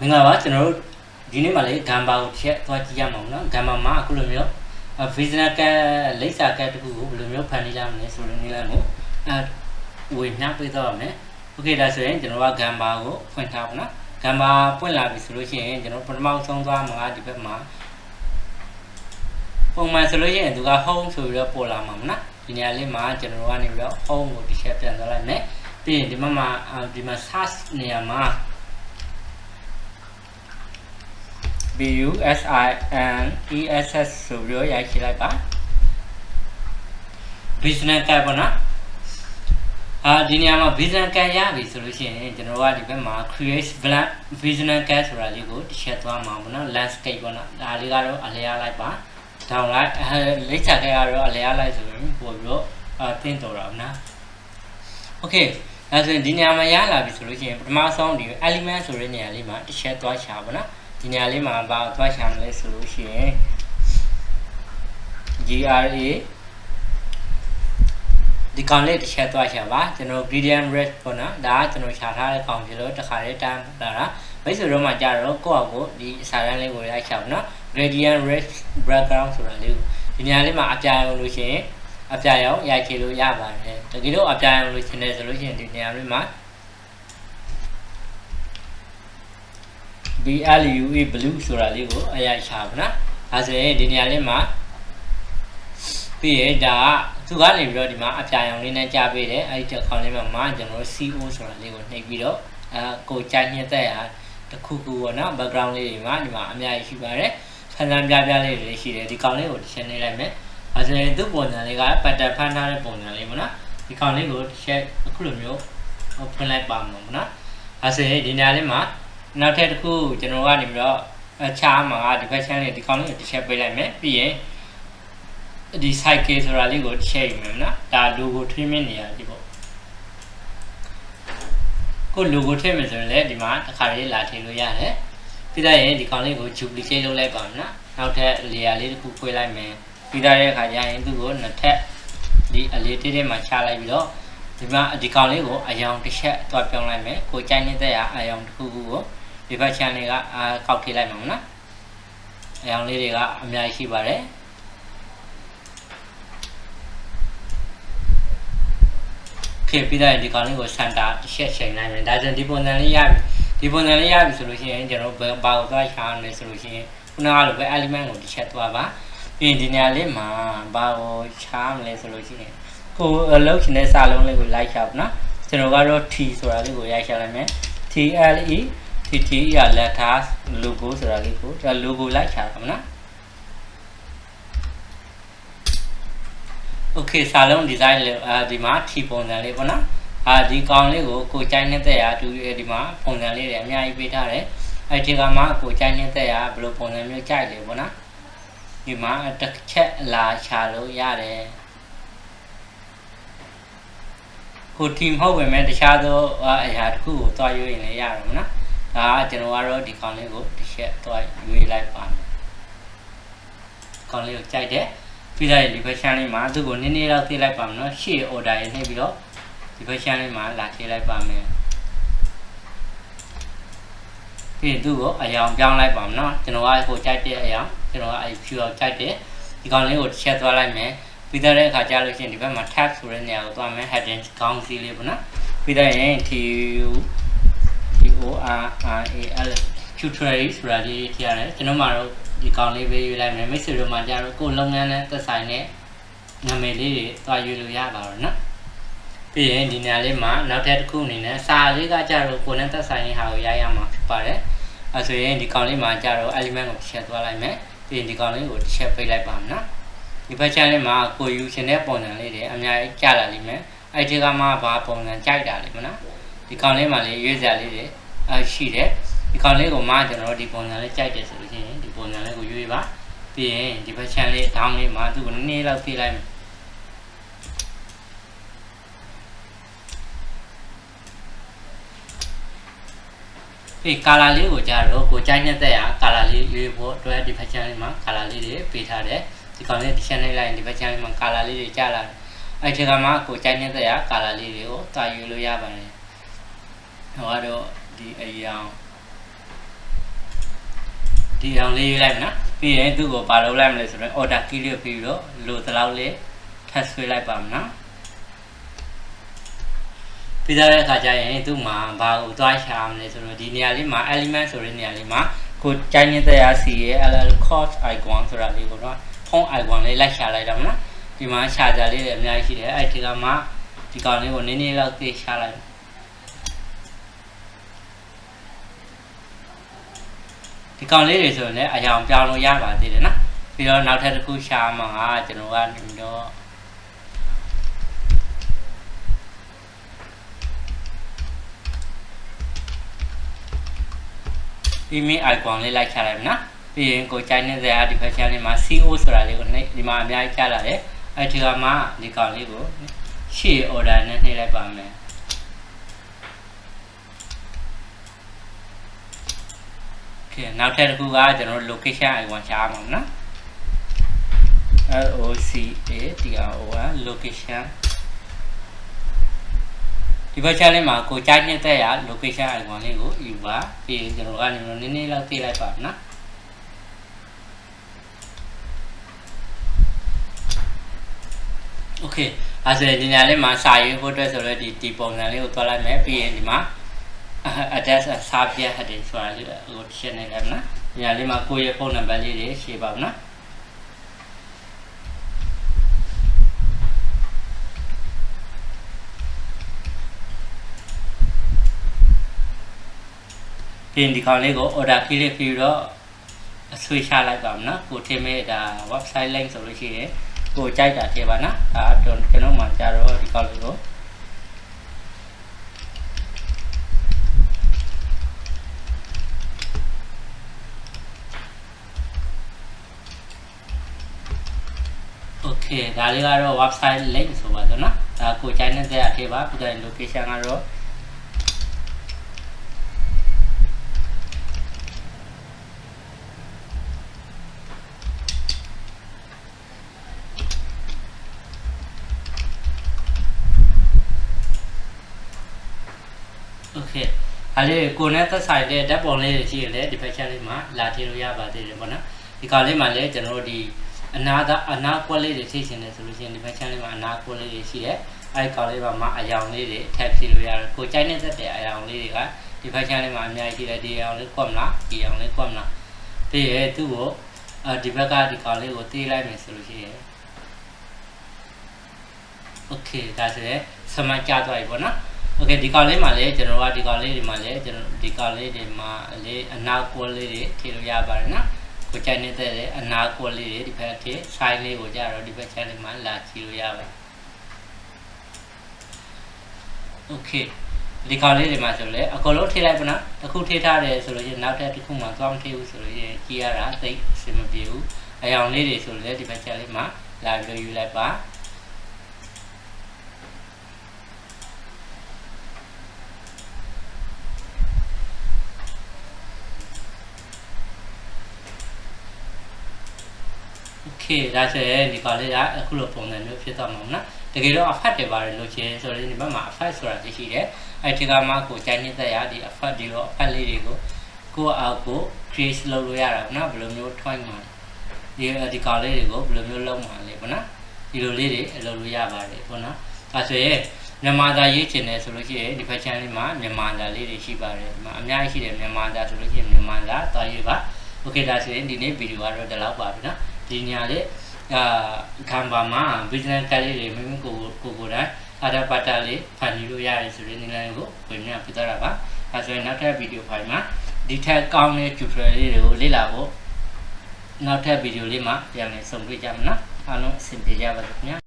မင်္ဂလာပါကျွန်တော်တို့ဒီနေ့မှလည်းဂမ်ဘာကိုချက်သွားကြည့်ရမှာပေါ့နော်ဂမ်ဘာမှာအခုလိုမျိုးဗီဇနာကလိပ်စာကတ်တခုကိုဘယ်လိုမျိုးဖန်တီးရမလဲဆိုတဲ့နည်းလမ်းကိုအဲဝေမျှပေးတော့မယ်โอเคဒါဆိုရင်ကျွန်တော်ကဂမ်ဘာကိုဖွင့်ထားပါနော်ဂမ်ဘာပွင့်လာပြီဆိုလို့ရှိရင်ကျွန်တော်ပထမဆုံးသွားမှာဒီဘက်မှာပုံမှန်ဆိုလို့ရှိရင်သူက home ဆိုပြီးတော့ပေါ်လာမှာမနော်ဒီနေရာလေးမှာကျွန်တော်ကနေပြီးတော့ home ကိုတစ်ချက်ပြန်သွားလိုက်မယ်ပြီးရင်ဒီမှာမှာဒီမှာ search နေရာမှာ B U S I N E S S ဆိုပြီးတော့ရိုက်ချိလိုက်ပါ business card ပေါ့နော်အာဒီနေရာမှာ business card ရပြီဆိုလို့ရှိရင်ကျွန်တော်ကဒီဘက်မှာ create blank business card ဆိုတာလေးကိုတစ်ချက်သွားမှာပေါ့နော် landscape ပေါ့နော်ဒါလေးကတော့အလျားလိုက်ပါ down လိုက်အဲလိပ်ချခဲ့ရတော့အလျားလိုက်ဆိုရင်ပို့ပြီးတော့အာတင်းတော်တာပေါ့နော် okay ဒါဆိုရင်ဒီနေရာမှာရလာပြီဆိုလို့ရှိရင်ပထမဆုံးဒီ element ဆိုတဲ့နေရာလေးမှာတစ်ချက်သွားချပါနော် ဒီနေရာလေးမှာဘာသွားချမလဲဆိုလို့ရှိရင် GRA ဒီကောင်လေးတစ်ချက်သွားချပါကျွန်တော် gradient rate ပေါ့နော်ဒါကကျွန်တော်ခြာထားတဲ့ကောင်ဖြစ်လို့တစ်ခါလေးတန်းလာတာမိတ်ဆွေတို့မှကြာတော့ကိုယ့်အကိုဒီစာတန်းလေးကိုရိုက်ချပါနော် gradient rate background ဆိုတာလေးကိုဒီနေရာလေးမှာအပြာရောင်လို့ရှိရင်အပြာရောင်ရိုက်ချလို့ရပါတယ်တကယ်လို့အပြာရောင်လို့ရှင်နေဆိုလို့ရှိရင်ဒီနေရာလေးမှာ BLUE blue ဆိုတာလေးကိုအရိုက်ချပါနော်ဒါဆိုရင်ဒီနေရာလေးမှာပြီးရင်ဒါကသူကနေပြီးတော့ဒီမှာအပြာရောင်လေးနဲ့ကြားပေးတယ်အဲ့ဒီတစ်ခေါက်လေးမှာမှကျွန်တော်တို့ CO ဆိုတာလေးကိုနှိပ်ပြီးတော့အဲကိုကြိုက်ညက်တဲ့ဟာတစ်ခုခုပေါ့နော် background လေးတွေမှာဒီမှာအများကြီးရှိပါတယ်ဆန်းဆန်းပြပြလေးတွေရှိတယ်ဒီကောင်လေးကိုတစ်ချက်နှိပ်လိုက်မယ်ဒါဆိုရင်သူ့ပုံစံလေးက pattern ဖန်ထားတဲ့ပုံစံလေးပေါ့နော်ဒီကောင်လေးကိုတစ်ချက်အခုလိုမျိုးဖွင့်လိုက်ပါမှာပေါ့နော်ဒါဆိုရင်ဒီနေရာလေးမှာ နောက်ထပ်တစ်ခုကျွန်တော်ကနေပြီးတော့အခြားမှာဒီဖက်ရှင်လေးဒီကောင်လေးကိုတစ်ချက်ပေးလိုက်မယ်ပြီးရင်ဒီ cycle ဆိုတာလေးကိုတစ်ချက်ယူမယ်နော်ဒါ logo ထွေးမြင့်နေရတယ်ပေါ့ကို logo ထည့်မယ်ဆိုရင်လည်းဒီမှာတစ်ခါလေးလာထည့်လို့ရတယ်ပြီးတော့ရင်ဒီကောင်လေးကို duplicate လုပ်လိုက်ပါမယ်နော်နောက်ထပ် layer လေးတစ်ခုခွဲလိုက်မယ်ပြီးတော့ရဲ့အခါကျရင်သူ့ကိုနှစ်ထပ်ဒီအလေးတေးသေးမှာချလိုက်ပြီးတော့ဒီမှာဒီကောင်လေးကိုအယောင်တစ်ချက်တွားပြောင်းလိုက်မယ်ကိုကြိုက်နေတဲ့အာယောင်တစ်ခုခုကို ဒီဘက် channel ကအာကောက်ထည့်လိုက်မှာမနော်အယောင်လေးတွေကအများကြီးရှိပါတယ်ခေပြီးတော့ဒီကောင်လေးကိုစန်တာတစ်ချက်ချိန်လိုက်မယ်ဒါဆိုဒီပုံစံလေးရပြီဒီပုံစံလေးရပြီဆိုလို့ရှိရင်ကျွန်တော်ဘာကိုသွားရှာရမလဲဆိုလို့ရှိရင်ခုနကလိုပဲ element ကိုတစ်ချက်သွားပါပြီးရင်ဒီနေရာလေးမှာဘာကိုရှားမလဲဆိုလို့ရှိရင်ကိုလောက်ချင်တဲ့စာလုံးလေးကိုလိုက်ရှာပါနော်ကျွန်တော်ကတော့ T ဆိုတာလေးကိုရိုက်ရှာလိုက်မယ် TLE TT ရ letter logo ဆိုတာလေးကိုဒါ logo လိုက်ရှာပါမနော် Okay စာလုံး design လေးအဲဒီမှာ T ပုံစံလေးပေါ့နော်အာဒီကောင်လေးကိုကိုကြိုင်းနေတဲ့ရာတူဒီမှာပုံစံလေးတွေအများကြီးပေးထားတယ်အဲ့ဒီကမှကိုကြိုင်းနေတဲ့ရာဘယ်လိုပုံစံမျိုးကြိုက်လဲပေါ့နော်ဒီမှာတစ်ချက်လာချလို့ရတယ်ကိုทีมဟုတ်ပေမဲ့တခြားသောအရာတစ်ခုကိုတွားရွေးရင်လည်းရတော့မနော် ဒါကကျွန်တော်ကတော့ဒီကောင်လေးကိုတစ်ချက်တွားရွေးလိုက်ပါမယ်ကောင်လေးကိုကြိုက်တယ်ပြီးတော့ဒီ version လေးမှာသူ့ကိုနည်းနည်းတော့သိလိုက်ပါမယ်နော်ရှေ့ order ရေးနှိပ်ပြီးတော့ဒီ version လေးမှာလာထည့်လိုက်ပါမယ်ပြီးရင်သူ့ကိုအယောင်ပြောင်းလိုက်ပါမယ်နော်ကျွန်တော်ကကိုကြိုက်တဲ့အယောင်ကျွန်တော်ကအဲ pure ကြိုက်တယ်ဒီကောင်လေးကိုတစ်ချက်သွားလိုက်မယ်ပြီးတော့တဲ့အခါကျလို့ရှိရင်ဒီဘက်မှာ tab ဆိုတဲ့နေရာကိုသွားမယ် heading ခေါင်းစည်းလေးပေါ့နော်ပြီးတော့ရင် T T O R R A L tutorial ဆိုတာလေးထည့်ရတယ်ကျွန်တော်မှတော့ဒီကောင်လေးပဲရွေးလိုက်မယ်မိတ်ဆွေတို့မှကြတော့ကိုယ်လုပ်ငန်းနဲ့သက်ဆိုင်တဲ့နာမည်လေးတွေသွားရွေးလို့ရပါတော့နော်ပြီးရင်ဒီနေရာလေးမှာနောက်ထပ်တစ်ခုအနေနဲ့စာလေးကကြတော့ကိုယ်နဲ့သက်ဆိုင်တဲ့ဟာကိုရိုက်ရမှာဖြစ်ပါတယ်အဲဆိုရင်ဒီကောင်လေးမှာကြတော့ element ကိုတစ်ချက်သွားလိုက်မယ်ပြီးရင်ဒီကောင်လေးကိုတစ်ချက်ပိတ်လိုက်ပါမယ်နော်ဒီဘက် channel မှာကိုယူရှင်တဲ့ပုံစံလေးတွေအများကြီးကြာလာလိမ့်မယ်အဲ့ဒီကမှဘာပုံစံကြိုက်တာလိမ့်မနော်ဒီကောင်လေးမှာလေးရွေးစရာလေးတွေ အရှိတယ်ဒီကောင်လေးကိုမှကျွန်တော်တို့ဒီပုံစံလေးကြိုက်တယ်ဆိုလို့ရှိရင်ဒီပုံစံလေးကိုရွေးပါပြီးရင်ဒီဘက် channel လေးဒေါင်းလေးမှာသူ့ကိုနည်းနည်းလောက်ပြေးလိုက်မယ်ဒီကာလာလေးကိုကြတော့ကိုကြိုက်နေတဲ့ဟာကာလာလေးရွေးဖို့အတွက်ဒီဖက်ချန်လေးမှာကာလာလေးတွေပေးထားတယ်ဒီကောင်လေးဒီ channel လိုက်ဒီဖက်ချန်လေးမှာကာလာလေးတွေကြားလာတယ်အဲ့ဒီကမှကိုကြိုက်နေတဲ့ဟာကာလာလေးတွေကိုတာယူလို့ရပါတယ်ဟိုကတော့ ဒီအရာဒီအောင်လေးရေးလိုက်မယ်နော်ပြီးရင်သူ့ကိုဘာလုပ်လိုက်မလဲဆိုတော့ order key လေးပြီးတော့လိုတလောက်လေးထပ်ဆွဲလိုက်ပါမယ်နော်ပြီးသားတဲ့အခါကျရင်သူ့မှာဘာကိုသွားရှာမလဲဆိုတော့ဒီနေရာလေးမှာ element ဆိုတဲ့နေရာလေးမှာကိုကြိုင်းနေတဲ့ရာစီရဲ့ ll cost icon ဆိုတာလေးကိုတော့ဖုန်း icon လေးလိုက်ရှာလိုက်တော့မလားဒီမှာရှာကြလေးတွေအများကြီးရှိတယ်အဲ့ဒီကမှဒီကောင်လေးကိုနည်းနည်းလောက်သိရှာလိုက် ဒီကောင်လေးတွေဆိုရင်လည်းအယောင်ပြောင်းလို့ရပါသေးတယ်နော်ပြီးတော့နောက်ထပ်တစ်ခုရှာမှာကကျွန်တော်ကနေပြီးတော့ email icon လေးလိုက်ချလိုက်မယ်နော်ပြီးရင်ကိုကြိုက်နေတဲ့ artificial လေးမှာ CO ဆိုတာလေးကိုနှိပ်ဒီမှာအများကြီးချလာတယ်အဲ့ဒီကမှဒီကောင်လေးကိုရှေ့ order နဲ့နှိပ်လိုက်ပါမယ် โอเคနောက်ထပ်တစ်ခုကကျွန်တော်တို့ location icon ရှားမှာနော် L O C A T R O N location ဒီဘက်ချာလေးမှာကိုကြားနေတဲ့ရ location icon လေးကိုယူပါပြီးရင်ကျွန်တော်ကနေနည်းနည်းလောက်သိလိုက်ပါနော်โอเคအဲဆိုရင်ဒီညာလေးမှာစာရေးဖို့အတွက်ဆိုတော့ဒီဒီပုံစံလေးကိုသွားလိုက်မယ်ပြီးရင်ဒီမှာ address စာပြ heading ဆိုတာလေးကိုရှင်းနေတယ်နော်ဒီညာလေးမှာကိုယ့်ရဲ့ဖုန်းနံပါတ်လေးတွေရှင်းပါဦးနော်ပြင်ဒီကောင်လေးကို order key လေးပြီးတော့အဆွေးချလိုက်ပါမယ်နော်ကိုထင်မဲ့ဒါ website link ဆိုလို့ရှိရင်ကိုကြိုက်တာထည့်ပါနော်ဒါကျွန်တော်မှကြာတော့ဒီကောင်လေးကို โอเคဒါလေးကတော့ website link ဆိုပါတော့နော်ဒါကိုကြိုက်နေတဲ့အထည့်ပါပြီးတော့ location ကတော့ โอเคအဲ့ဒီကိုနဲ့သက်ဆိုင်တဲ့ဓာတ်ပုံလေးတွေရှိရင်လည်းဒီဖက်ချက်လေးမှာလာထည့်လို့ရပါသေးတယ်ပေါ့နော်ဒီကောင်လေးမှာလည်းကျွန်တော်တို့ဒီ အနာသာအနာကွက်လေးတွေထိရှင်တယ်ဆိုလို့ရှိရင်ဒီဖက်ချက်လေးမှာအနာကွက်လေးတွေရှိတယ်အဲ့ဒီကောင်လေးမှာမအယောင်လေးတွေထပ်ဖြည့်လို့ရတယ်ကိုကြိုက်နေတဲ့အယောင်လေးတွေကဒီဖက်ချက်လေးမှာအများကြီးရှိတယ်ဒီအယောင်လေးကွက်မလားဒီအယောင်လေးကွက်မလားပြီးရဲသူ့ကိုအဲဒီဘက်ကဒီကောင်လေးကိုတေးလိုက်မယ်ဆိုလို့ရှိရင်โอเคဒါဆိုရင်စမကြသွားပြီပေါ့နော်โอเคဒီကောင်လေးမှာလည်းကျွန်တော်ကဒီကောင်လေးတွေမှာလည်းကျွန်တော်ဒီကောင်လေးတွေမှာလေအနာကွက်လေးတွေထည့်လို့ရပါတယ်နော် ကိုကြိုက်နေတဲ့အနာကွက်လေးတွေဒီဘက်ထည့် size လေးကိုကြတော့ဒီဘက် channel မှာလာကြည့်လို့ရပါတယ်โอเคဒီကောင်လေးတွေမှာဆိုလည်းအကုန်လုံးထည့်လိုက်ပါနော်တစ်ခုထည့်ထားတယ်ဆိုလို့ရင်နောက်ထပ်တစ်ခုမှသွားမထည့်ဘူးဆိုလို့ရင်ကြည့်ရတာသိအဆင်မပြေဘူးအယောင်လေးတွေဆိုလည်းဒီဘက် channel မှာလာပြီးတော့ယူလိုက်ပါ ခေဒါဆိုရင်ဒီပါလေးကအခုလိုပုံစံမျိုးဖြစ်သွားမှာနော်တကယ်တော့ effect တွေပါတယ်လို့ချင်းဆိုရင်ဒီဘက်မှာ effect ဆိုတာသိရှိတယ်အဲ့ဒီကမှကိုကြိုင်းနေသက်ရဒီ effect ဒီလို effect လေးတွေကိုကိုအောက်ကို create လုပ်လို့ရတာပေါ့နော်ဘယ်လိုမျိုးထွိုင်းမှာဒီဒီကောင်လေးတွေကိုဘယ်လိုမျိုးလုပ်မှာလဲပေါ့နော်ဒီလိုလေးတွေလုပ်လို့ရပါတယ်ပေါ့နော်ဒါဆိုရင်မြန်မာသားရေးချင်တယ်ဆိုလို့ရှိရင်ဒီ fashion လေးမှာမြန်မာသားလေးတွေရှိပါတယ်အများကြီးရှိတယ်မြန်မာသားဆိုလို့ရှိရင်မြန်မာသားသွားရေးပါ okay ဒါဆိုရင်ဒီနေ့ဗီဒီယိုကတော့ဒီလောက်ပါပြီနော် ဒီညာလေးအာခံပါမှာ business ကလေးတွေမိမိကိုကိုကိုယ်တိုင်အရပါတာလေးဖန်တီးလို့ရတယ်ဆိုတဲ့နည်းလမ်းကိုပြင်ပြပြသွားတာပါအဲဆိုရင်နောက်ထပ်ဗီဒီယိုဖိုင်မှာဒီထက်ကောင်းတဲ့ tutorial လေးတွေကိုလေ့လာဖို့နောက်ထပ်ဗီဒီယိုလေးမှာပြန်လည်ဆုံတွေ့ကြမယ်နော်အားလုံးအဆင်ပြေကြပါစေခင်ဗျာ